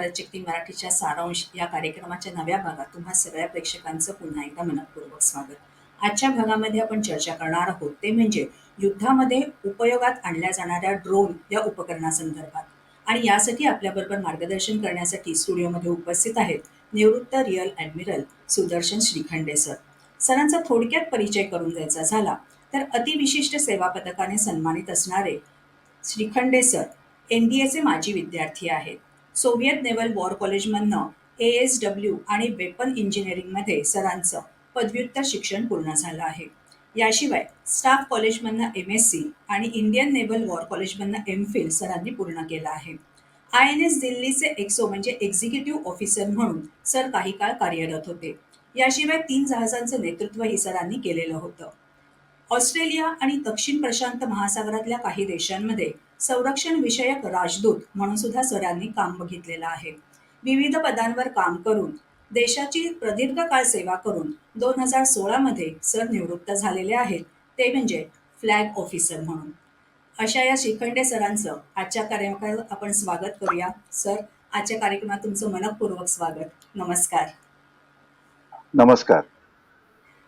भारत शक्ती मराठीच्या सारांश या कार्यक्रमाच्या नव्या भागात तुम्हा सगळ्या प्रेक्षकांचं पुन्हा एकदा मनपूर्वक स्वागत. आजच्या भागामध्ये आपण चर्चा करणार आहोत ते म्हणजे युद्धामध्ये उपयोगात आणल्या जाणाऱ्या ड्रोन या उपकरणासंदर्भात. आणि यासाठी आपल्याबरोबर मार्गदर्शन करण्यासाठी स्टुडिओमध्ये उपस्थित आहेत निवृत्त rear admiral Sudarshan Shrikhande sir सरांचा थोडक्यात परिचय करून द्यायचा झाला तर अतिविशिष्ट सेवा पदकाने सन्मानित असणारे श्रीखंडे सर एन डी एचे माजी विद्यार्थी आहेत. सोव्हिएत नेव्हल वॉर कॉलेजमधनं ए एस डब्ल्यू आणि वेपन इंजिनिअरिंगमध्ये सरांचं पदव्युत्तर शिक्षण पूर्ण झालं आहे. याशिवाय स्टाफ कॉलेजमधनं एम एस सी आणि इंडियन नेव्हल वॉर कॉलेजमधनं एम फिल सरांनी पूर्ण केलं आहे. आय एन एस दिल्लीचे एक्सो म्हणजे एक्झिक्युटिव्ह ऑफिसर म्हणून सर काही काळ कार्यरत होते. याशिवाय तीन जहाजांचं नेतृत्वही सरांनी केलेलं होतं. ऑस्ट्रेलिया आणि दक्षिण प्रशांत महासागरातल्या काही देशांमध्ये संरक्षण विषयक राजदूत म्हणून सुद्धा सरांनी काम बघितलेलं आहे. विविध पदांवर काम करून देशाची प्रदीर्घ काळ सेवा करून दोन हजार सोळामध्ये सर निवृत्त झालेले आहेत ते म्हणजे फ्लॅग ऑफिसर म्हणून. अशा या शिखंडे सरांचं आजच्या कार्यक्रमात आपण स्वागत करूया. सर आजच्या कार्यक्रमात तुमचं मनपूर्वक स्वागत. नमस्कार. नमस्कार.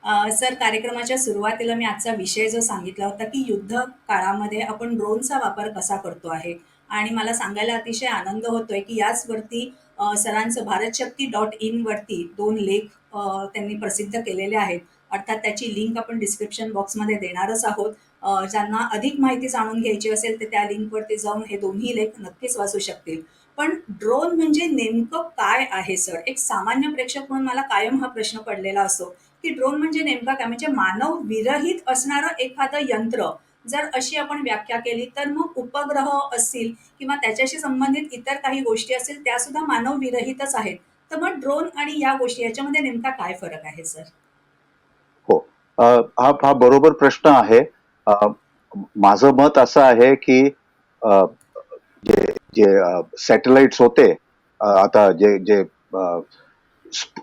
सर कार्यक्रमाच्या सुरुवातीला मी आजचा विषय जो सांगितला होता की युद्ध काळामध्ये आपण ड्रोनचा वापर कसा करतो आहे. आणि मला सांगायला अतिशय आनंद होतोय की याचवरती वरती सरांचं भारत शक्ती डॉट इन वरती दोन लेख त्यांनी प्रसिद्ध केलेले आहेत. अर्थात त्याची लिंक आपण डिस्क्रिप्शन बॉक्समध्ये देणारच आहोत. ज्यांना अधिक माहिती जाणून घ्यायची असेल तर त्या लिंकवरती जाऊन हे दोन्ही लेख नक्कीच वाचू शकतील. पण ड्रोन म्हणजे नेमकं काय आहे सर? एक सामान्य प्रेक्षक म्हणून मला कायम हा प्रश्न पडलेला असतो. की ड्रोन म्हणजे नेमका काय? म्हणजे मानव विरहित असणारं एखादं यंत्र. जर अशी आपण व्याख्या केली तर मग उपग्रह असतील किंवा त्याच्याशी संबंधित इतर काही गोष्टी असतील त्या सुद्धा मानव विरहितच आहेत. तर मग ड्रोन आणि या गोष्टी याच्यामध्ये नेमका काय फरक आहे सर हो. हा हा बरोबर प्रश्न आहे. माझं मत असं आहे की जे जे सॅटेलाइट्स होते आता जे जे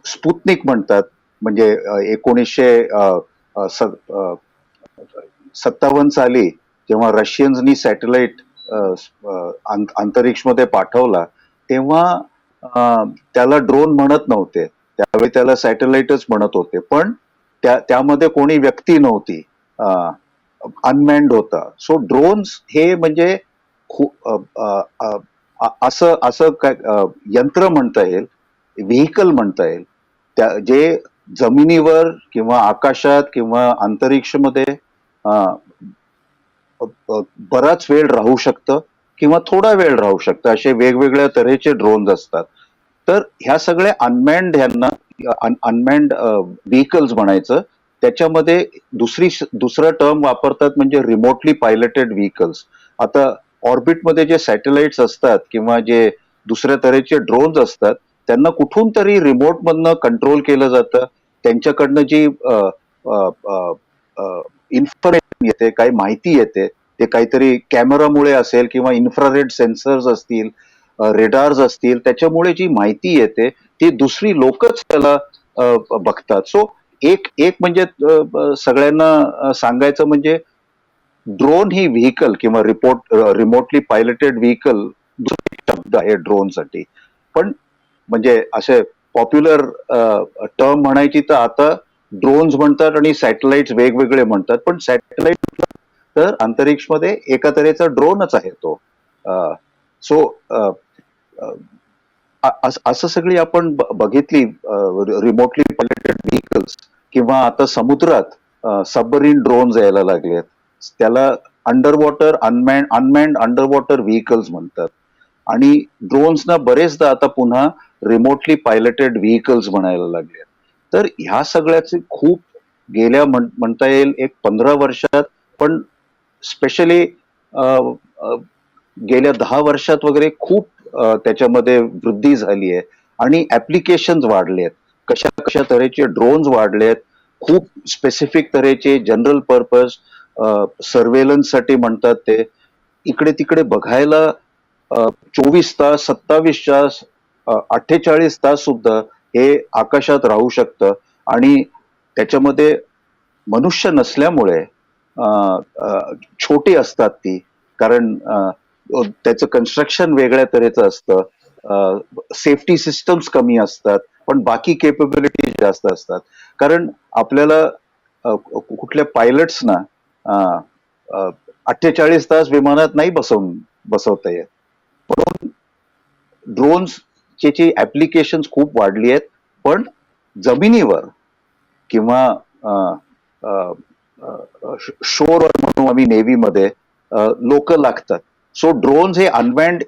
स्पुतनिक म्हणतात म्हणजे एकोणीसशे स- सत्तावन्न साली जेव्हा रशियन्सनी सॅटेलाइट अंतरिक्षमध्ये पाठवला तेव्हा त्याला ड्रोन म्हणत नव्हते. त्यावेळी त्याला सॅटेलाइटच म्हणत होते. पण त्या त्यामध्ये कोणी व्यक्ती नव्हती. अनमॅन्ड होता. सो ड्रोन्स हे म्हणजे असं असं काय यंत्र म्हणता येईल व्हेकल म्हणता येईल. त्या जे जमिनीवर किंवा आकाशात किंवा अंतरिक्षमध्ये मध्ये बराच वेळ राहू शकतं किंवा थोडा वेळ राहू शकतं. असे वेगवेगळ्या तऱ्हेचे ड्रोन्स असतात. तर ह्या सगळ्या अनमॅन्ड ह्यांना अनमॅन्ड व्हेकल्स म्हणायचं त्याच्यामध्ये दुसरी दुसरं टर्म वापरतात म्हणजे रिमोटली पायलटेड व्हेकल्स आता ऑर्बिटमध्ये जे सॅटेलाइट्स असतात किंवा जे दुसऱ्या तऱ्हेचे ड्रोन्स असतात त्यांना कुठून तरी रिमोट मधनं कंट्रोल केलं जातं. त्यांच्याकडनं जी इन्फॉर्मेशन येते काही माहिती येते ते काहीतरी कॅमेरामुळे असेल किंवा इन्फ्रारेड सेन्सर्स असतील रेडार्स असतील त्याच्यामुळे जी माहिती येते ती दुसरी लोकच त्याला बघतात. सो एक एक म्हणजे सगळ्यांना सांगायचं म्हणजे ड्रोन ही व्हेकल किंवा रिपोर्ट रिमोटली पायलटेड व्हेकल शब्द आहे ड्रोनसाठी. पण म्हणजे असे पॉप्युलर टर्म म्हणायची तर आता ड्रोन्स म्हणतात आणि सॅटेलाइट वेगवेगळे म्हणतात. पण सॅटेलाइट तर अंतरिक्षमध्ये एका तऱ्हेचा ड्रोनच आहे तो सो असं सगळी आपण बघितली रिमोटली पायलटेड व्हेकल्स किंवा आता समुद्रात सबमरीन ड्रोन्स यायला लागलेत. त्याला under water unman unmanned under water vehicles म्हणतात. आणि ड्रोन्सना बरेचदा आता पुन्हा रिमोटली पायलटेड व्हेकल्स म्हणायला लागले. तर ह्या सगळ्याचे खूप गेल्या म्हणता येईल एक पंधरा वर्षात पण स्पेशली गेल्या दहा वर्षात वगैरे खूप त्याच्यामध्ये वृद्धी झाली आहे आणि ऍप्लिकेशन वाढले आहेत. कशा कशा तऱ्हेचे ड्रोन्स वाढले आहेत खूप स्पेसिफिक तऱ्हेचे जनरल पर्पज सर्वेलन्ससाठी म्हणतात ते. इकडे तिकडे बघायला चोवीस तास सत्तावीस तास अठ्ठेचाळीस तास सुद्धा हे आकाशात राहू शकतं. आणि त्याच्यामध्ये मनुष्य नसल्यामुळे छोटी असतात ती. कारण त्याचं कन्स्ट्रक्शन वेगळ्या तऱ्हेचं असतं. सेफ्टी सिस्टम्स कमी असतात पण बाकी केपेबिलिटी जास्त असतात. कारण आपल्याला कुठल्या पायलट्सना अठ्ठेचाळीस तास विमानात नाही बसवून बसवता येत. म्हणून ड्रोन्स ची ऍप्लिकेशन खूप वाढली आहेत. पण जमिनीवर किंवा शोरवर म्हणू आम्ही नेव्हीमध्ये लोक लागतात. सो ड्रोन्स हे अनमॅन्ड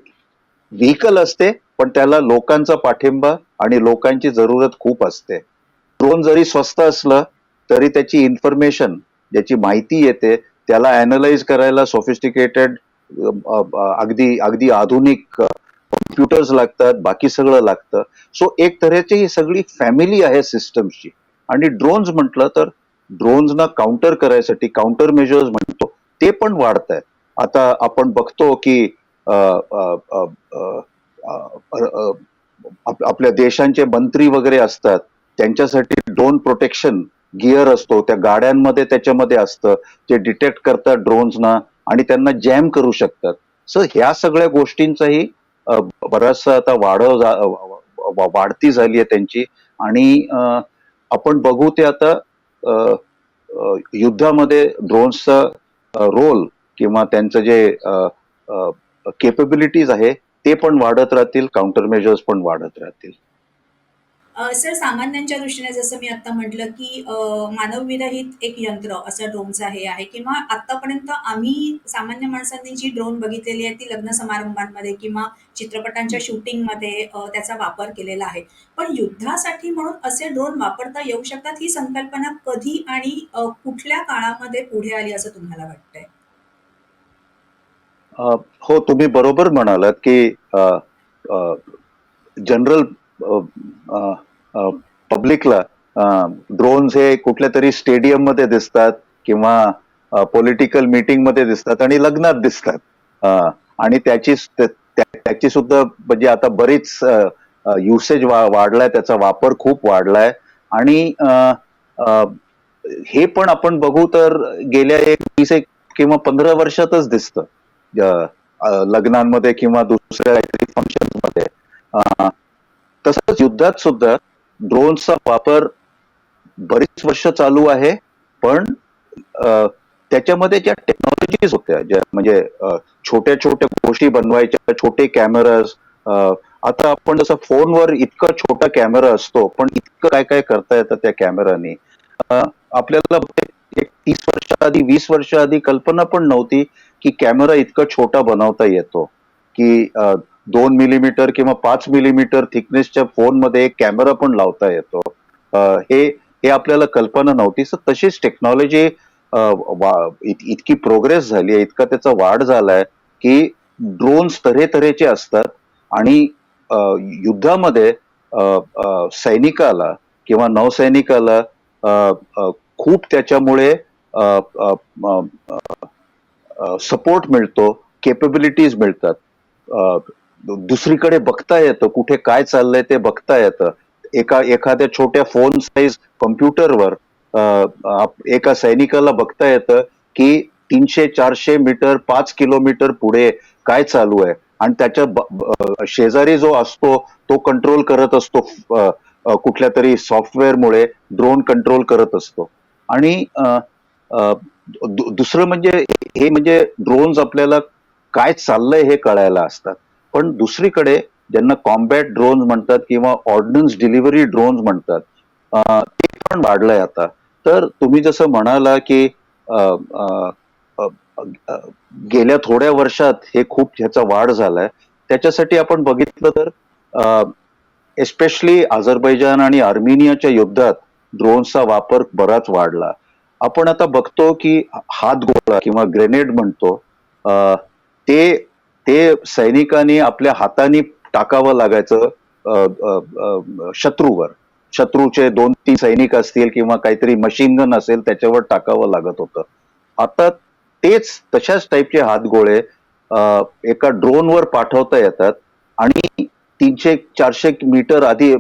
व्हेकल असते पण त्याला लोकांचा पाठिंबा आणि लोकांची जरूरत खूप असते. ड्रोन जरी स्वस्त असलं तरी त्याची इन्फॉर्मेशन ज्याची माहिती येते त्याला अनालाइज करायला सोफिस्टिकेटेड अगदी अगदी आधुनिक कम्प्युटर्स लागतात बाकी सगळं लागतं. सो एक तऱ्हेची ही सगळी फॅमिली आहे सिस्टमची आणि ड्रोन्स म्हटलं तर ड्रोन्सना काउंटर करायसाठी काउंटर मेजर्स म्हणतो ते पण वाढत आहेत आता आपण बघतो की आपल्या देशांचे मंत्री वगैरे असतात त्यांच्यासाठी ड्रोन प्रोटेक्शन गिअर असतो त्या गाड्यांमध्ये त्याच्यामध्ये असतं ते डिटेक्ट करतात ड्रोन्सना आणि त्यांना जॅम करू शकतात. सो ह्या सगळ्या गोष्टींचाही बराचसा आता वाढव जा- वाढती झाली आहे त्यांची. आणि आपण बघू ते आता युद्धामध्ये ड्रोन्सचा रोल किंवा त्यांचं जे केपेबिलिटीज आहे ते पण वाढत राहतील काउंटर मेजर्स पण वाढत राहतील. सर सामान्यांच्या दृष्टीने जसं मी आता म्हटलं की मानवविरहित एक यंत्र असं ड्रोनचं हे आहे किंवा आतापर्यंत आम्ही सामान्य माणसांनी जी ड्रोन बघितलेली आहे ती लग्न समारंभांमध्ये किंवा चित्रपटांच्या शूटिंगमध्ये त्याचा वापर केलेला आहे. पण युद्धासाठी म्हणून असे ड्रोन वापरता येऊ शकतात ही संकल्पना कधी आणि कुठल्या काळामध्ये पुढे आली असं तुम्हाला वाटतंय? हो तुम्ही बरोबर म्हणालात की जनरल पब्लिकला ड्रोन्स हे कुठल्या तरी स्टेडियममध्ये दिसतात किंवा पॉलिटिकल मीटिंगमध्ये दिसतात आणि लग्नात दिसतात. आणि त्याची त्याची सुद्धा म्हणजे आता बरीच युसेज वाढलाय त्याचा वापर खूप वाढलाय. आणि हे पण आपण बघू तर गेल्या एक वीस एक किंवा पंधरा वर्षातच दिसतं. लग्नांमध्ये किंवा दुसऱ्या काहीतरी फंक्शनमध्ये तसंच युद्धात सुद्धा ड्रोनचा वापर बरीच वर्ष चालू आहे. पण अ, त्याच्यामध्ये ज्या टेक्नॉलॉजीज होत्या ज्या म्हणजे छोट्या छोट्या गोष्टी बनवायच्या छोटे कॅमेराज आता आपण जसं फोनवर इतका छोटा कॅमेरा असतो पण इतकं काय काय करता येतं त्या कॅमेराने? आपल्याला एक तीस वर्ष आधी वीस वर्ष आधी कल्पना पण नव्हती की कॅमेरा इतका छोटा बनवता येतो. की दोन मिलीमीटर किंवा पाच मिलीमीटर थिकनेसच्या फोनमध्ये एक कॅमेरा पण लावता येतो. हे हे आपल्याला कल्पना नव्हती. सर तशीच टेक्नॉलॉजी इतकी प्रोग्रेस झाली आहे इतका त्याचा वाढ झालाय की ड्रोन्स तऱ्हे तऱ्हेचे असतात आणि युद्धामध्ये सैनिकाला किंवा नौसैनिकाला खूप त्याच्यामुळे सपोर्ट मिळतो केपेबिलिटीज मिळतात. दुसरीकडे बघता येतं कुठे काय चाललंय ते बघता येतं. एका एखाद्या छोट्या फोन साईज कम्प्युटरवर एका सैनिकाला बघता येतं की तीनशे चारशे मीटर पाच किलोमीटर पुढे काय चालू आहे. आणि त्याच्या शेजारी जो असतो तो कंट्रोल करत असतो कुठल्या तरी सॉफ्टवेअरमुळे ड्रोन कंट्रोल करत असतो. आणि दुसरं म्हणजे हे म्हणजे ड्रोन्स आपल्याला काय चाललंय हे कळायला असतात. पण दुसरीकडे ज्यांना कॉम्बॅट ड्रोन्स म्हणतात किंवा ऑर्डनन्स डिलिव्हरी ड्रोन्स म्हणतात ते पण वाढलंय आता. तर तुम्ही जसं म्हणाला की अ, गेल्या थोड्या वर्षात हे खूप ह्याचा वाढ झालाय. त्याच्यासाठी आपण बघितलं तर एस्पेशली अझरबैजान आणि आर्मेनियाच्या युद्धात ड्रोनचा वापर बराच वाढला. आपण आता बघतो की हातगोळा किंवा ग्रेनेड म्हणतो अ, ते ते सैनिकांनी आपल्या हाताने टाकावं लागायचं अ, शत्रूवर. शत्रूचे दोन तीन सैनिक असतील किंवा काहीतरी मशीन गन असेल त्याच्यावर टाकावं लागत होतं. आता तेच तशाच टाईपचे हातगोळे एका ड्रोनवर पाठवता येतात आणि तीनशे चारशे मीटर आधी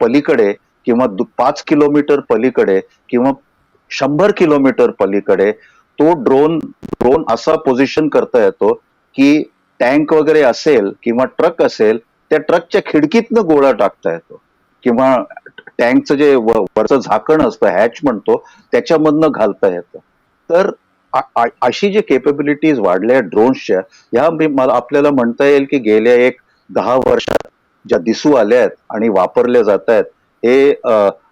पलीकडे किंवा पाच किलोमीटर पलीकडे किंवा शंभर किलोमीटर पलीकडे तो ड्रोन ड्रोन असा पोझिशन करता येतो की टँक वगैरे असेल किंवा ट्रक असेल त्या ट्रकच्या खिडकीतनं गोळा टाकता येतो. किंवा टँकचं जे वरचं झाकण असतं हॅच म्हणतो त्याच्यामधनं घालता येतं. तर अशी जे केपेबिलिटीज वाढल्या ड्रोन्सच्या ह्या मला आपल्याला म्हणता येईल की गेल्या एक दहा वर्षात ज्या दिसू आल्या आहेत आणि वापरल्या जात आहेत हे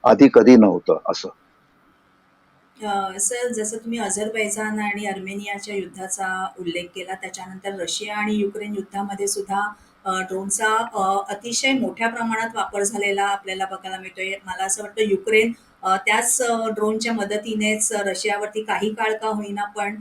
आधी कधी नव्हतं असं. सर जसं तुम्ही अझरबैजान आणि अर्मेनियाच्या युद्धाचा उल्लेख केला त्याच्यानंतर रशिया आणि युक्रेन युद्धामध्ये सुद्धा ड्रोनचा अतिशय मोठ्या प्रमाणात वापर झालेला आपल्याला बघायला मिळतोय. मला असं वाटतं युक्रेन त्याच ड्रोनच्या मदतीनेच रशियावरती काही काळ का होईना पण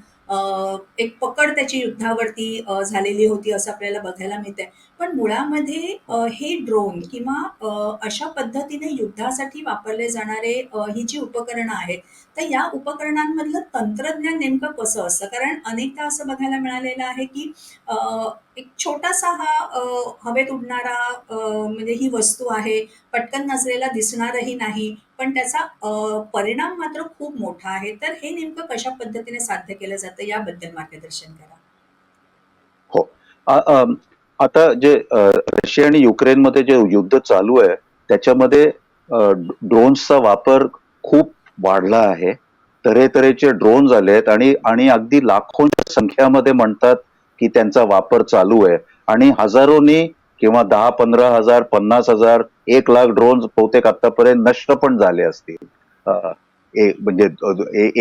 एक पकड त्याची युद्धावरती झालेली होती असं आपल्याला बघायला मिळतंय. पण मुळामध्ये हे ड्रोन किंवा अशा पद्धतीने युद्धासाठी वापरले जाणारे ही जी उपकरणं आहेत तर या उपकरणांमधलं तंत्रज्ञान नेमकं कसं असतं? कारण अनेकदा असं बघायला मिळालेलं आहे की एक छोटासा हा हवेत उडणारा म्हणजे ही वस्तू आहे पटकन नजरेला दिसणारही नाही पण त्याचा परिणाम मात्र खूप मोठा आहे. तर हे नेमकं कशा पद्धतीने साध्य केलं जातं? याबद्दल मार्गदर्शन करा. हो. आता जे रशिया आणि युक्रेनमध्ये जे युद्ध चालू आहे त्याच्यामध्ये ड्रोन्सचा वापर खूप वाढला आहे. तऱ्हेतऱ्हेचे ड्रोन आलेत आणि आणि अगदी लाखोंच्या संख्यामध्ये म्हणतात की त्यांचा वापर चालू आहे. आणि हजारोनी किंवा दहा पंधरा हजार पन्नास हजार एक लाख ड्रोन बहुतेक आतापर्यंत नष्ट पण झाले असतील. म्हणजे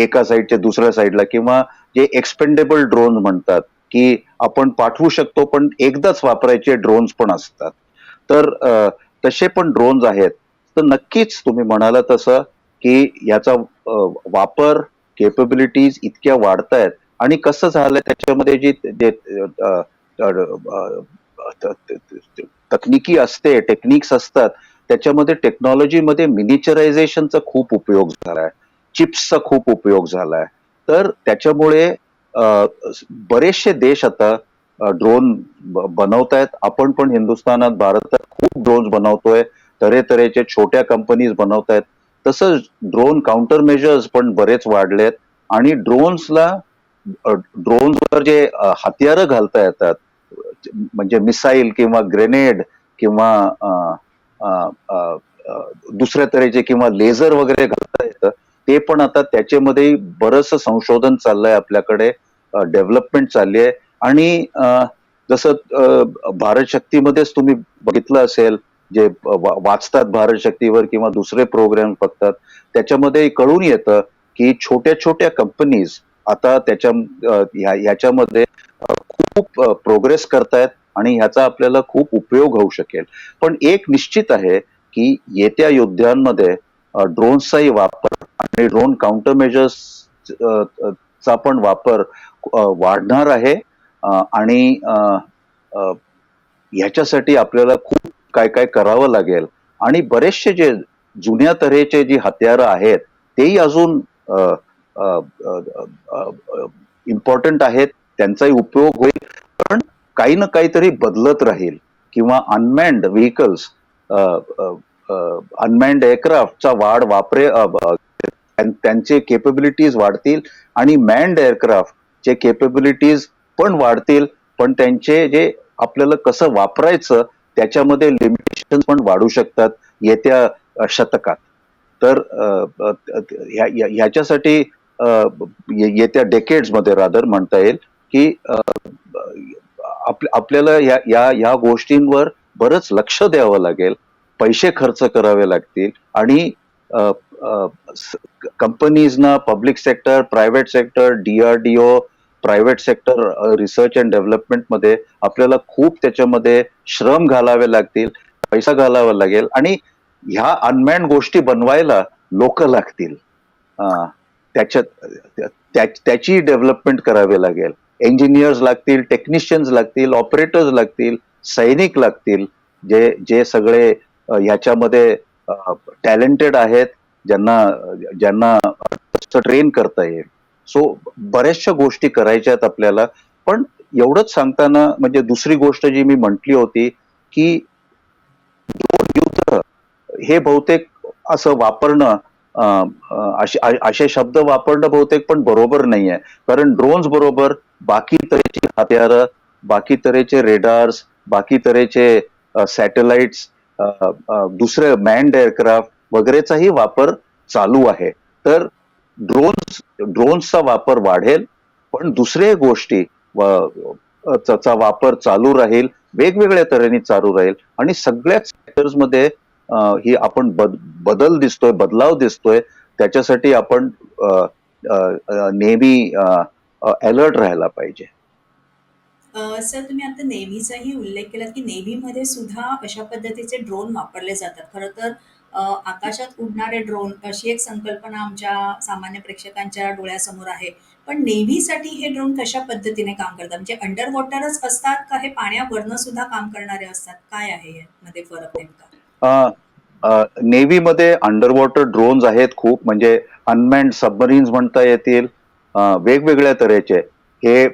एका साईडच्या दुसऱ्या साईडला किंवा जे एक्सपेंडेबल ड्रोन म्हणतात की आपण पाठवू शकतो पण एकदाच वापरायचे ड्रोन्स पण असतात. तर तसे पण ड्रोन्स आहेत. तर नक्कीच तुम्ही म्हणाला तसं की याचा वापर केपेबिलिटीज इतक्या वाढतायत. आणि कसं झालंय त्याच्यामध्ये जी जे तकनिकी असते टेक्निक्स असतात त्याच्यामध्ये टेक्नॉलॉजीमध्ये मिनिचरायझेशनचा खूप उपयोग झालाय. चिप्सचा खूप उपयोग झालाय. तर त्याच्यामुळे बरेचसे देश आता ड्रोन बनवत आहेत आपण पण हिंदुस्थानात भारतात खूप ड्रोन्स बनवतोय. तऱ्हेतऱ्हेचे छोट्या कंपनीज बनवत आहेत तसंच ड्रोन काउंटर मेजर्स पण बरेच वाढलेत. आणि ड्रोन्सला ड्रोन्सवर जे हत्यार हत्यारं घालता येतात म्हणजे मिसाईल किंवा ग्रेनेड किंवा दुसऱ्या तऱ्हेचे किंवा लेझर वगैरे घालता येतं ते पण आता त्याच्यामध्ये बरंच संशोधन चाललंय आपल्याकडे डेव्हलपमेंट चालली आहे आणि जसं भारत शक्तीमध्येच तुम्ही बघितलं असेल जे वाचतात भारत शक्तीवर किंवा दुसरे प्रोग्राम बघतात त्याच्यामध्ये कळून येतं की छोट्या छोट्या कंपनीज आता त्याच्या ह्याच्यामध्ये खूप प्रोग्रेस करतायत आणि ह्याचा आपल्याला खूप उपयोग होऊ शकेल. पण एक निश्चित आहे की येत्या युद्धांमध्ये ड्रोन्सचाही वापर आणि ड्रोन काउंटर मेजर्स चा पण वापर वाढणार आहे. आणि ह्याच्यासाठी आपल्याला खूप काय काय करावं लागेल. आणि बरेचसे जे जुन्या तऱ्हेचे जी हत्यारं आहेत तेही अजून इम्पॉर्टंट आहेत. त्यांचाही उपयोग होईल. पण काही ना काहीतरी बदलत राहील. किंवा अनमॅन्ड व्हेकल्स अनमॅन्ड एअरक्राफ्टचा वाढ वापरे त्यांचे केपेबिलिटीज वाढतील आणि मॅन्ड एअरक्राफ्टचे केपेबिलिटीज पण वाढतील. पण त्यांचे जे आपल्याला कसं वापरायचं त्याच्यामध्ये लिमिटेशन पण वाढू शकतात येत्या शतकात. तर ह्याच्यासाठी येत्या डेकेड्समध्ये रादर म्हणता येईल की आपल्याला या या या गोष्टींवर बरंच लक्ष द्यावं लागेल. पैसे खर्च करावे लागतील आणि कंपनीजना public sector private sector DRDO private sector research and डेव्हलपमेंटमध्ये आपल्याला खूप त्याच्यामध्ये श्रम घालावे लागतील पैसा घालावा लागेल आणि ह्या अनमॅन गोष्टी बनवायला लोक लागतील. त्याच्यात त्या- त्याची डेव्हलपमेंट करावी लागेल. इंजिनियर्स लागतील टेक्निशियन्स लागतील ऑपरेटर्स लागतील सैनिक लागतील जे जे सगळे ह्याच्यामध्ये टॅलेंटेड आहेत ज्यांना ज्यांना ट्रेन करता येईल. सो बऱ्याचशा गोष्टी करायच्या आहेत आपल्याला. पण एवढंच सांगताना म्हणजे दुसरी गोष्ट जी मी म्हटली होती की युद्ध हे बहुतेक असं वापरणं असे शब्द वापरणं बहुतेक पण बरोबर नाहीये कारण ड्रोन्स बरोबर बाकी तऱ्हेची हत्यारं बाकी तऱ्हेचे रेडार्स बाकी तऱ्हेचे सॅटेलाइट्स दुसरे मॅन्ड एअरक्राफ्ट वगैरेचाही वापर चालू आहे. तर ड्रोन्स ड्रोन्सचा वापर वाढेल पण दुसऱ्या गोष्टी चा वापर चालू राहील वेगवेगळ्या तऱ्हेने चालू राहील आणि सगळ्याच सेक्टर्समध्ये ही आपण बद- बदल दिसतोय बदलाव दिसतोय त्याच्यासाठी आपण नेहमी अलर्ट राहायला पाहिजे. सर तुम्ही आता नेव्हीचाही उल्लेख केला की नेव्हीमध्ये सुद्धा अशा पद्धतीचे ड्रोन वापरले जातात. खरं तर आकाशात उडणारे ड्रोन अशी एक संकल्पना आमच्या सामान्य प्रेक्षकांच्या डोळ्यासमोर आहे. पण नेव्हीसाठी हे ड्रोन कशा पद्धतीने काम करतात? म्हणजे अंडर वॉटरच असतात का हे पाण्यावरनं सुद्धा काम करणारे असतात? काय आहे यामध्ये फरक नेमका? नेव्ही मध्ये अंडर वॉटर ड्रोन्स आहेत खूप. म्हणजे अनमॅन्ड सबमरीन्स म्हणता येतील. वेगवेगळ्या तऱ्हेचे. हे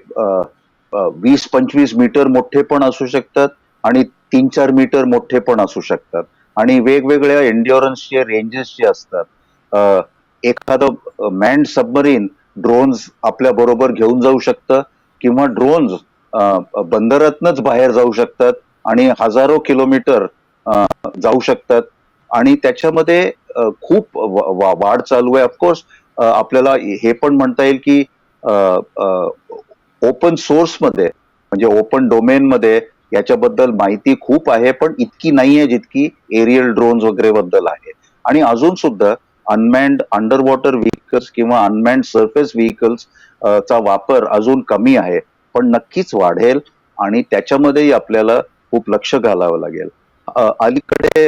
वीस पंचवीस मीटर मोठे पण असू शकतात आणि तीन चार मीटर मोठे पण असू शकतात. आणि वेगवेगळ्या एन्ड्युरन्सचे रेंजेस जे असतात एखादं मॅन्ड सबमरीन ड्रोन्स आपल्या बरोबर घेऊन जाऊ शकतं किंवा ड्रोन्स बंदरातनच बाहेर जाऊ शकतात आणि हजारो किलोमीटर जाऊ शकतात. आणि त्याच्यामध्ये खूप वाढ चालू आहे. ऑफकोर्स आपल्याला हे पण म्हणता येईल की ओपन सोर्समध्ये म्हणजे ओपन डोमेन मध्ये याच्याबद्दल माहिती खूप आहे पण इतकी नाहीये जितकी एरियल ड्रोन्स वगैरे बद्दल आहे. आणि अजून सुद्धा अनमॅन्ड अंडर वॉटर व्हेकल्स किंवा अनमॅन्ड सरफेस व्हेकल्स चा वापर अजून कमी आहे पण नक्कीच वाढेल आणि त्याच्यामध्येही आपल्याला खूप लक्ष घालावं लागेल. अलीकडे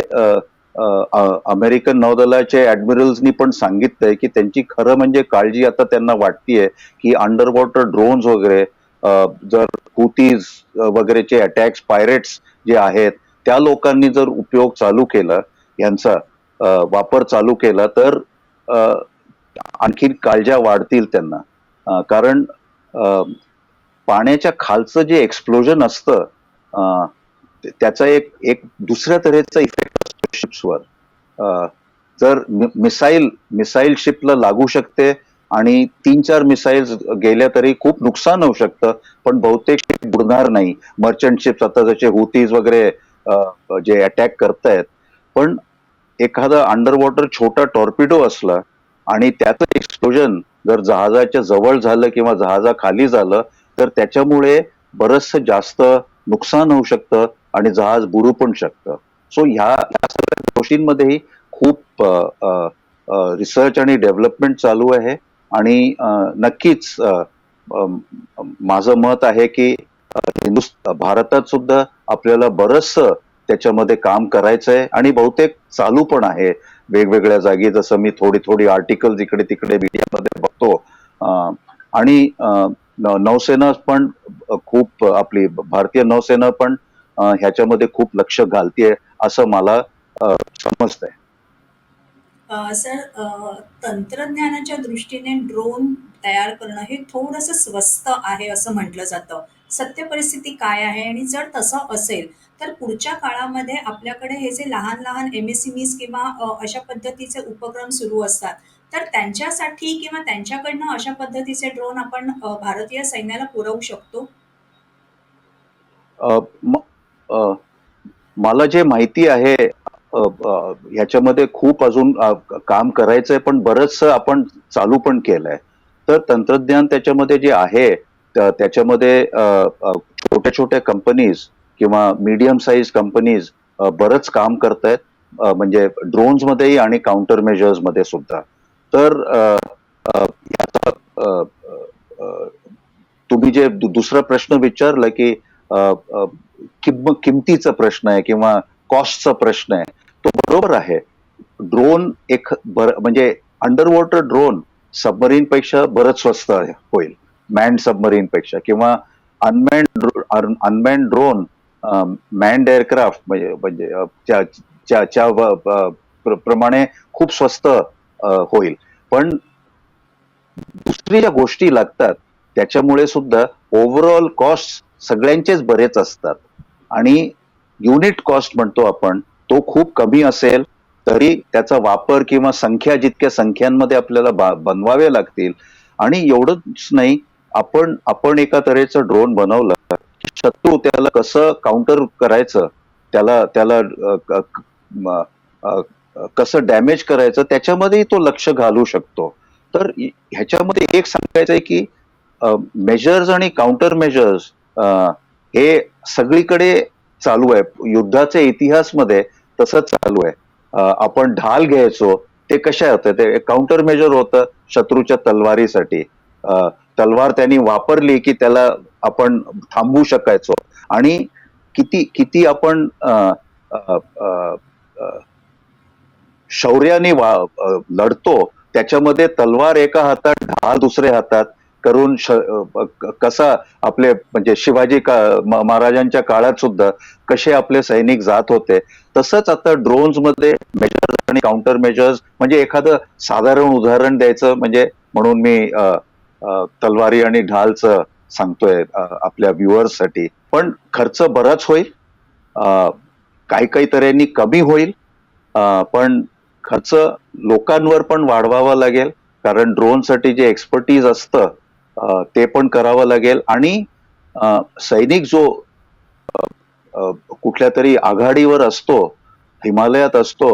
अमेरिकन नौदलाचे ऍडमिरल्सनी पण सांगितलंय की त्यांची खरं म्हणजे काळजी आता त्यांना वाटतीये की अंडर वॉटर ड्रोन्स वगैरे जर हुतीज वगैरेचे अटॅक्स पायरेट्स जे आहेत त्या लोकांनी जर उपयोग चालू केला यांचा वापर चालू केला तर आणखी आणखीन काळज्या वाढतील त्यांना. कारण अ, पाण्याच्या खालचं जे एक्सप्लोजन असतं त्याचा एक एक दुसऱ्या तऱ्हेचा इफेक्ट असतो शिप्सवर जर मिसाईल मिसाईल शिपला लागू शकते आणि तीन चार मिसाईल्स गेल्या तरी खूप नुकसान होऊ शकतं पण बहुतेक बुडणार नाही. मर्चंट शिप्स आता जसे हुतीज वगैरे जे अटॅक करतायत पण एखादा अंडर वॉटर छोटा टॉर्पिडो असला आणि त्याचं एक्सप्लोजन जर जहाजाच्या जवळ झालं किंवा जहाजा खाली झालं तर त्याच्यामुळे बरचसं जास्त नुकसान होऊ शकतं आणि जहाज बुडू पण शकतं. सो ह्या ह्या सगळ्या गोष्टींमध्येही खूप रिसर्च आणि डेव्हलपमेंट चालू आहे. आणि नक्कीच माझं मत आहे की हिंदुस्तान भारतात सुद्धा आपल्याला बरचसं त्याच्यामध्ये काम करायचंय आणि बहुतेक चालू पण आहे. वेगवेगळ्या जागी जसं मी थोडी थोडी आर्टिकल इकडे तिकडे मीडियामध्ये बघतो. आणि नौसेना पण खूप आपली भारतीय नौसेना पण ह्याच्यामध्ये खूप लक्ष घालतीये असं मला समजतंय. सर तंत्रज्ञानाच्या दृष्टीने ड्रोन तयार करणं हे थोडंसं स्वस्त आहे असं म्हटलं जातं. सत्य परिस्थिती काय आहे? आणि जर तसं असेल, तर पुढच्या काळामध्ये आपल्याकडे हे जे लहान-लहान एम-एस-एम-ईज किंवा अशा पद्धतीचे उपक्रम सुरू असतात, तर त्यांच्यासाठी किंवा त्यांच्याकडनं अशा पद्धतीचे ड्रोन आपण भारतीय सैन्याला पुरवू शकतो? मला जे माहिती आहे ह्याच्यामध्ये खूप अजून काम करायचंय पण बरचसं आपण चालू पण केलंय. तर तंत्रज्ञान त्याच्यामध्ये जे आहे त्याच्यामध्ये छोट्या छोट्या कंपनीज किंवा मीडियम साईज कंपनीज बरंच काम करतायत. म्हणजे ड्रोन्स मध्येही आणि काउंटर मेजर्समध्ये सुद्धा. तर याचा तुम्ही जे दुसरा प्रश्न विचारला की किंमतीचा किमतीचा प्रश्न आहे किंवा कॉस्टचा प्रश्न आहे तो बरोबर आहे. ड्रोन एक बर म्हणजे अंडरवॉटर ड्रोन सबमरीन पेक्षा बरंच स्वस्त होईल. मॅन्ड सबमरीन पेक्षा किंवा unmanned unmanned drone manned aircraft म्हणजे म्हणजे प्रमाणे खूप स्वस्त होईल. पण दुसरी ज्या गोष्टी लागतात त्याच्यामुळे सुद्धा ओव्हरऑल कॉस्ट सगळ्यांचेच बरेच असतात. आणि युनिट कॉस्ट म्हणतो आपण तो खूप कमी असेल तरी त्याचा वापर किंवा संख्या जितक्या संख्यांमध्ये आपल्याला बनवावे लागतील. आणि एवढंच नाही आपण आपण एका तऱ्हेचं ड्रोन बनवलं शत्रू त्याला कसं काउंटर करायचं त्याला त्याला कसं डॅमेज करायचं त्याच्यामध्येही तो लक्ष घालू शकतो. तर ह्याच्यामध्ये एक सांगायचं आहे की मेजर्स आणि काउंटर मेजर्स हे सगळीकडे चालू आहे. युद्धाच्या इतिहासमध्ये तसंच चालू आहे. आपण ढाल घ्यायचो ते कशा होतं? ते काउंटर मेजर होतं शत्रूच्या तलवारीसाठी. तलवार त्यांनी वापरली की त्याला आपण थांबवू शकायचो. आणि किती किती आपण शौर्याने वा लढतो त्याच्यामध्ये तलवार एका हातात ढाल दुसऱ्या हातात करून श- कसा आपले म्हणजे शिवाजी का म- महाराजांच्या काळात सुद्धा कसे आपले सैनिक जात होते. तसंच आता ड्रोन्समध्ये मेजर्स आणि काउंटर मेजर्स म्हणजे एखादं साधारण उदाहरण द्यायचं म्हणजे म्हणून मी तलवारी आणि ढालचं सांगतोय आपल्या व्ह्युअर्ससाठी. पण खर्च बराच होईल. काही काही तऱ्हेने कमी होईल. पण खर्च लोकांवर पण वाढवावा लागेल. कारण ड्रोनसाठी जे एक्सपर्टीज असतं ते पण करावं लागेल. आणि सैनिक जो कुठल्या तरी आघाडीवर असतो हिमालयात असतो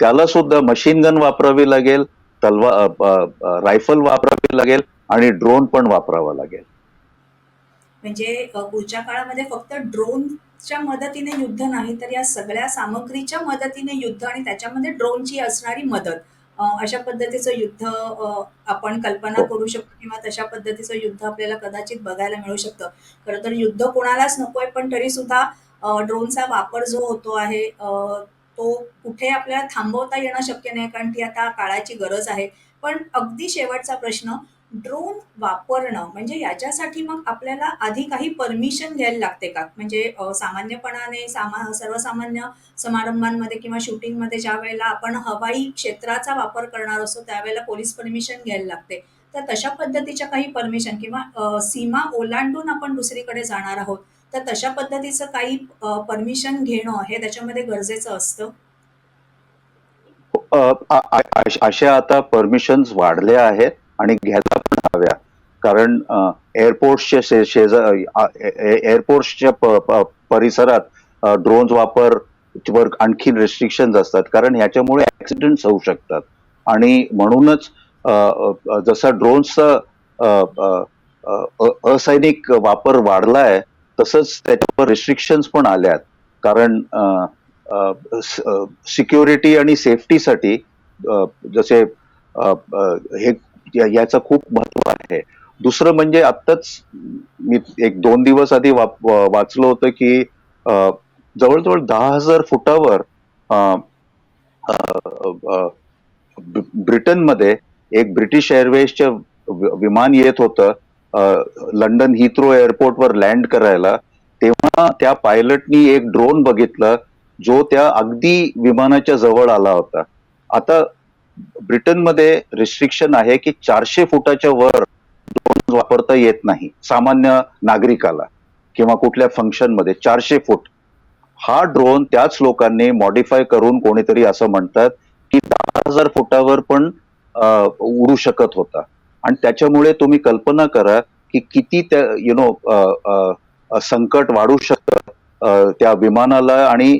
त्याला सुद्धा मशीन गन वापरावी लागेल तलवार रायफल वापरावी लागेल आणि ड्रोन पण वापरावा लागेल. म्हणजे पुढच्या काळामध्ये फक्त ड्रोनच्या मदतीने युद्ध नाही तर या सगळ्या सामग्रीच्या मदतीने युद्ध आणि त्याच्यामध्ये ड्रोनची असणारी मदत. अशा पद्धतीचं युद्ध आपण कल्पना हो. करू शकतो किंवा तशा पद्धतीचं युद्ध आपल्याला कदाचित बघायला मिळू शकतं खरं तर युद्ध कोणालाच नकोय पण तरी सुद्धा ड्रोनचा वापर जो होतो आहे तो कुठे आपल्याला थांबवता येणं शक्य नाही कारण ती आता काळाची गरज आहे पण अगदी शेवटचा प्रश्न ड्रोन वापरणं म्हणजे याच्यासाठी मग आपल्याला आधी काही परमिशन घ्यायला लागते का? म्हणजे सामान्यपणाने सामा सर्वसामान्य समारंभांमध्ये किंवा शूटिंगमध्ये ज्यावेळेला आपण हवाई क्षेत्राचा वापर करणार असतो, त्यावेळेला पोलीस परमिशन घ्यायला लागते. तर तशा पद्धतीच्या काही परमिशन किंवा सीमा ओलांडून आपण दुसरीकडे जाणार आहोत, तर तशा पद्धतीचं काही परमिशन घेणं हे त्याच्यामध्ये गरजेचं असतं? अशा आता परमिशन्स वाढल्या आहेत आणि घ्यायला पण हव्या. कारण एअरपोर्टच्या शेज एअरपोर्टच्या परिसरात ड्रोन्स वापर वर आणखी रेस्ट्रिक्शन असतात. कारण ह्याच्यामुळे ऍक्सिडेंट होऊ शकतात. आणि म्हणूनच अ, जसा ड्रोन्सचा असैनिक वापर वाढलाय तसंच त्याच्यावर रिस्ट्रिक्शन्स पण आल्यात. कारण सिक्युरिटी आणि सेफ्टीसाठी जसे हे याचं खूप महत्त्व आहे. दुसरं म्हणजे आत्ताच मी एक दोन दिवस आधी वाप- वाचलं होतं की जवळजवळ दहा हजार फुटावर ब्रिटनमध्ये एक ब्रिटिश एअरवेजच्या विमान येत होतं लंडन हिथ्रो एअरपोर्टवर लँड करायला. तेव्हा त्या पायलटनी एक ड्रोन बघितलं जो त्या अगदी विमानाच्या जवळ आला होता. आता ब्रिटनमध्ये रिस्ट्रिक्शन आहे की चारशे फुटाच्या वर ड्रोन वापरता येत नाही सामान्य नागरिकाला किंवा कुठल्या फंक्शनमध्ये. चारशे फूट. हा ड्रोन त्याच लोकांनी मॉडिफाय करून कोणीतरी असं म्हणतात की दहा हजार फुटावर पण उडू शकत होता. आणि त्याच्यामुळे तुम्ही कल्पना करा की किती त्या यु नो संकट वाढू शकतं त्या विमानाला आणि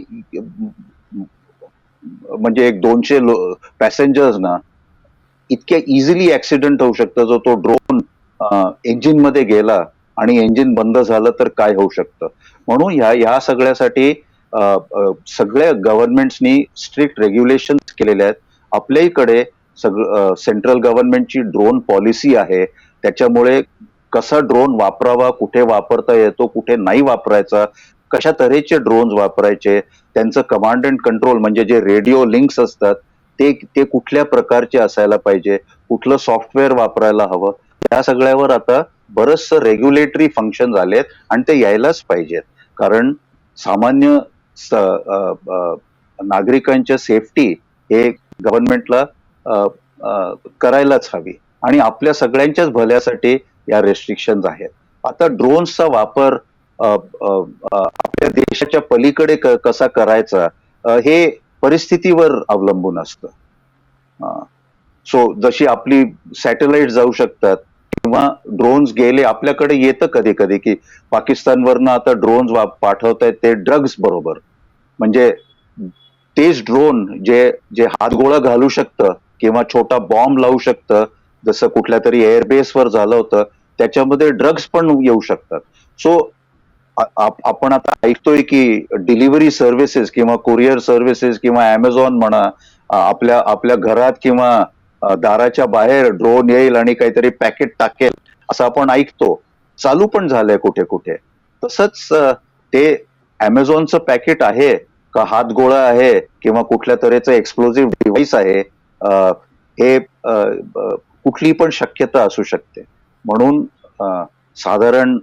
म्हणजे एक दोनशे पॅसेंजर्स ना इतक्या इझिली ऍक्सिडेंट होऊ शकतं. जो तो ड्रोन इंजिनमध्ये गेला आणि इंजिन बंद झालं तर काय होऊ शकतं? म्हणून ह्या ह्या सगळ्यासाठी सगळ्या गव्हर्नमेंट्सनी स्ट्रिक्ट रेग्युलेशन केलेले आहेत. आपल्याकडे सगळं सेंट्रल गव्हर्नमेंटची ड्रोन पॉलिसी आहे. त्याच्यामुळे कसा ड्रोन वापरावा कुठे वापरता येतो कुठे नाही वापरायचा कशा तऱ्हेचे ड्रोन्स वापरायचे त्यांचं कमांड अँड कंट्रोल म्हणजे जे रेडिओ लिंक्स असतात ते ते कुठल्या प्रकारचे असायला पाहिजे कुठलं सॉफ्टवेअर वापरायला हवं त्या सगळ्यावर आता बरचसं रेग्युलेटरी फंक्शन झालेत आणि ते यायलाच पाहिजेत. कारण सामान्य नागरिकांच्या सेफ्टी हे गव्हर्नमेंटला करायलाच हवी. आणि आपल्या सगळ्यांच्याच भल्यासाठी या रेस्ट्रिक्शन आहेत. आता ड्रोन्सचा वापर आपल्या देशाच्या पलीकडे कसा करायचा हे परिस्थितीवर अवलंबून असतं. सो जशी आपली सॅटेलाइट जाऊ शकतात किंवा ड्रोन्स गेले आपल्याकडे येतं कधी कधी की पाकिस्तानवरनं आता ड्रोन्स पाठवतायत ते ड्रग्ज बरोबर. म्हणजे तेच ड्रोन जे जे हातगोळा घालू शकतं किंवा छोटा बॉम्ब लावू शकतं जसं कुठल्या तरी एअरबेसवर झालं होतं त्याच्यामध्ये ड्रग्ज पण येऊ शकतात. सो आपण आता ऐकतोय की डिलिव्हरी सर्व्हिसेस किंवा कुरिअर सर्व्हिसेस किंवा अमेझॉन म्हणा आपल्या आपल्या घरात किंवा दाराच्या बाहेर ड्रोन येईल आणि काहीतरी पॅकेट टाकेल असं आपण ऐकतो. चालू पण झालंय कुठे कुठे तसंच ते अमेझॉनचं पॅकेट आहे का हातगोळा आहे किंवा कुठल्या तऱ्हेचं एक्सप्लोजिव्ह डिव्हाइस आहे हे कुठली पण शक्यता असू शकते. म्हणून साधारण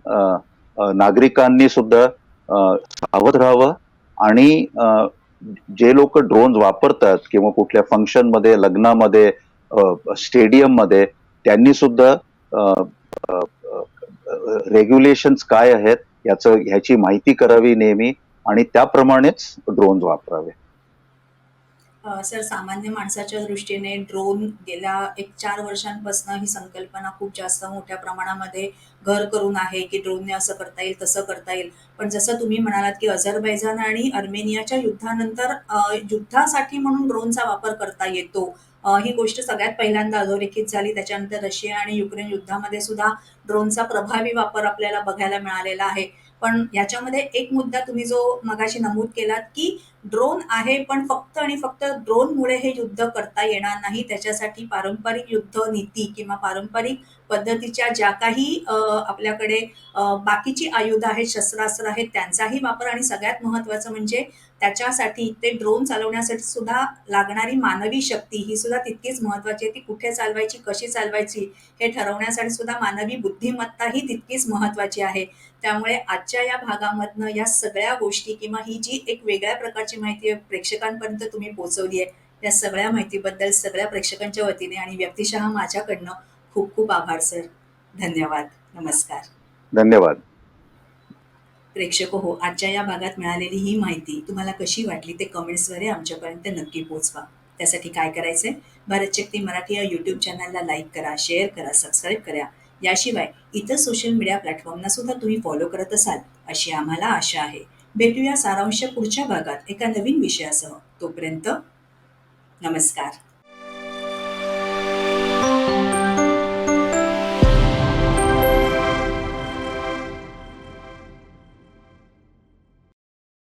नागरिकांनी सुद्धा सावध राहावं आणि जे लोक ड्रोन वापरतात किंवा कुठल्या फंक्शनमध्ये लग्नामध्ये स्टेडियममध्ये त्यांनी सुद्धा रेग्युलेशन्स काय आहेत याचं ह्याची माहिती करावी नेहमी आणि त्याप्रमाणेच ड्रोन वापरावे. सर सामान्य माणसाच्या दृष्टीने ड्रोन गेल्या एक चार वर्षांपासून ही संकल्पना खूप जास्त मोठ्या प्रमाणामध्ये घर करून आहे की ड्रोनने असं करता येईल तसं करता येईल. पण जसं तुम्ही म्हणालात की अझरबैजान आणि अर्मेनियाच्या युद्धानंतर युद्धासाठी म्हणून ड्रोनचा वापर करता येतो. ही गोष्ट सगळ्यात पहिल्यांदा अधोरेखित झाली. त्याच्यानंतर रशिया आणि युक्रेन युद्धामध्ये सुद्धा ड्रोनचा प्रभावी वापर आपल्याला बघायला मिळालेला आहे. पण याच्यामध्ये एक मुद्दा तुम्ही जो मगाशी नमूद केलात की ड्रोन आहे पण फक्त आणि फक्त ड्रोनमुळे हे युद्ध करता येणार नाही. त्याच्यासाठी पारंपरिक युद्ध नीती किंवा पारंपरिक पद्धतीच्या ज्या काही आपल्याकडे बाकीची आयुध आहेत शस्त्रास्त्र आहेत त्यांचाही वापर आणि सगळ्यात महत्त्वाचं म्हणजे त्याच्यासाठी ते ड्रोन चालवण्यासाठी सुद्धा लागणारी मानवी शक्ती ही सुद्धा तितकीच महत्त्वाची आहे. ती कुठे चालवायची कशी चालवायची हे ठरवण्यासाठी सुद्धा मानवी बुद्धिमत्ता ही तितकीच महत्त्वाची आहे. त्यामुळे आजच्या या भागामधनं या सगळ्या गोष्टी किंवा ही जी एक वेगळ्या प्रकारची माहिती आहे प्रेक्षकांपर्यंत तुम्ही पोहोचवली आहे या सगळ्या माहितीबद्दल सगळ्या प्रेक्षकांच्या वतीने आणि व्यक्तिशः माझ्याकडनं खूप खूप आभार सर. धन्यवाद. नमस्कार. धन्यवाद. प्रेक्षक हो आजच्या या भागात मिळालेली ही माहिती तुम्हाला कशी वाटली ते कमेंट्सद्वारे आमच्यापर्यंत नक्की पोहोचवा. त्यासाठी काय करायचंय? भारत शक्ती मराठी या यूट्यूब चॅनलला लाईक करा शेअर करा सबस्क्राईब करा. याशिवाय इतर सोशल मीडिया प्लॅटफॉर्मना सुद्धा तुम्ही फॉलो करत असाल अशी आम्हाला आशा आहे. भेटूया सारांश पुढच्या भागात एका नवीन विषयासह. तोपर्यंत नमस्कार.